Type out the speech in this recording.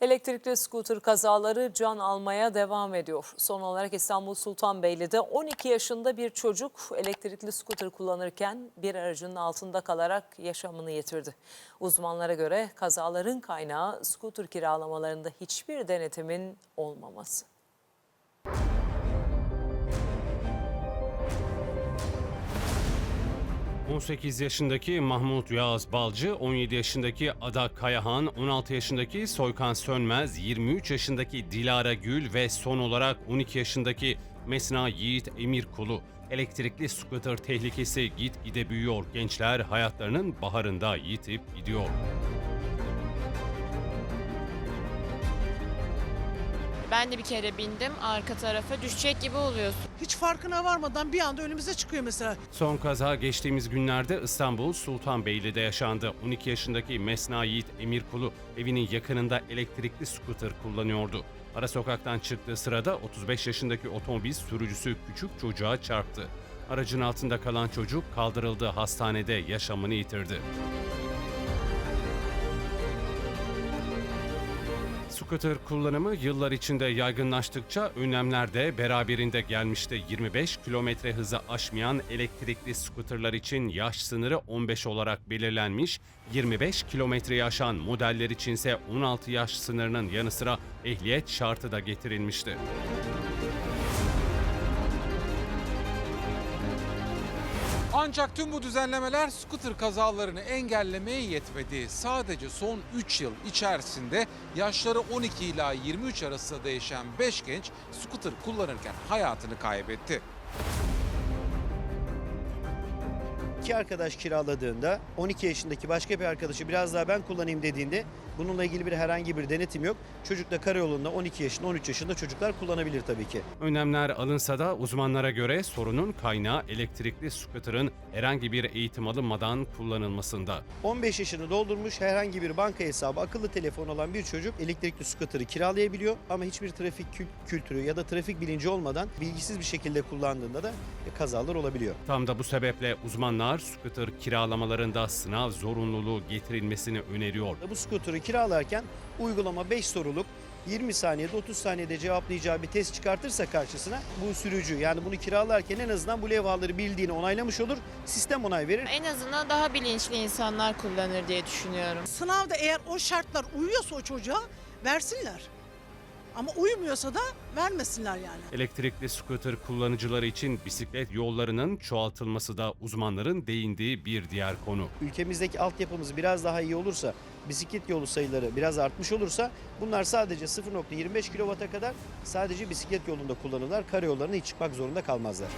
Elektrikli scooter kazaları can almaya devam ediyor. Son olarak İstanbul Sultanbeyli'de 12 yaşında bir çocuk elektrikli scooter kullanırken bir aracın altında kalarak yaşamını yitirdi. Uzmanlara göre kazaların kaynağı scooter kiralamalarında hiçbir denetimin olmaması. 18 yaşındaki Mahmut Yağız Balcı, 17 yaşındaki Ada Kayahan, 16 yaşındaki Soykan Sönmez, 23 yaşındaki Dilara Gül ve son olarak 12 yaşındaki Mesna Yiğit Emir Kulu. Elektrikli scooter tehlikesi gitgide büyüyor. Gençler hayatlarının baharında yitip gidiyor. Ben de bir kere bindim arka tarafa düşecek gibi oluyorsun. Hiç farkına varmadan bir anda önümüze çıkıyor mesela. Son kaza geçtiğimiz günlerde İstanbul Sultanbeyli'de yaşandı. 12 yaşındaki Mesna Yiğit Emirkulu evinin yakınında elektrikli scooter kullanıyordu. Ara sokaktan çıktığı sırada 35 yaşındaki otomobil sürücüsü küçük çocuğa çarptı. Aracın altında kalan çocuk kaldırıldığı hastanede yaşamını yitirdi. Scooter kullanımı yıllar içinde yaygınlaştıkça önlemler de beraberinde gelmişti. 25 kilometre hızı aşmayan elektrikli scooterlar için yaş sınırı 15 olarak belirlenmiş. 25 kilometreyi aşan modeller içinse 16 yaş sınırının yanı sıra ehliyet şartı da getirilmişti. Ancak tüm bu düzenlemeler scooter kazalarını engellemeye yetmedi. Sadece son 3 yıl içerisinde yaşları 12 ila 23 arasında değişen 5 genç scooter kullanırken hayatını kaybetti. İki arkadaş kiraladığında 12 yaşındaki başka bir arkadaşı biraz daha ben kullanayım dediğinde bununla ilgili bir herhangi bir denetim yok. Çocuk da karayolunda 12 yaşında 13 yaşında çocuklar kullanabilir tabii ki. Önlemler alınsa da uzmanlara göre sorunun kaynağı elektrikli scooter'ın herhangi bir eğitim alınmadan kullanılmasında. 15 yaşını doldurmuş herhangi bir banka hesabı akıllı telefon olan bir çocuk elektrikli scooter'ı kiralayabiliyor ama hiçbir trafik kül- kültürü ya da trafik bilinci olmadan bilgisiz bir şekilde kullandığında da kazalar olabiliyor. Tam da bu sebeple uzmanlar scooter kiralamalarında sınav zorunluluğu getirilmesini öneriyor. Bu scooter'ı kiralarken uygulama 5 soruluk 20 saniyede 30 saniyede cevaplayacağı bir test çıkartırsa karşısına bu sürücü yani bunu kiralarken en azından bu levhaları bildiğini onaylamış olur. Sistem onay verir. En azından daha bilinçli insanlar kullanır diye düşünüyorum. Sınavda eğer o şartlar uyuyorsa o çocuğa versinler. Ama uymuyorsa da vermesinler yani. Elektrikli scooter kullanıcıları için bisiklet yollarının çoğaltılması da uzmanların değindiği bir diğer konu. ülkemizdeki altyapımız biraz daha iyi olursa, bisiklet yolu sayıları biraz artmış olursa bunlar sadece 0.25 kW'a kadar sadece bisiklet yolunda kullanırlar. Karayollarına hiç çıkmak zorunda kalmazlar.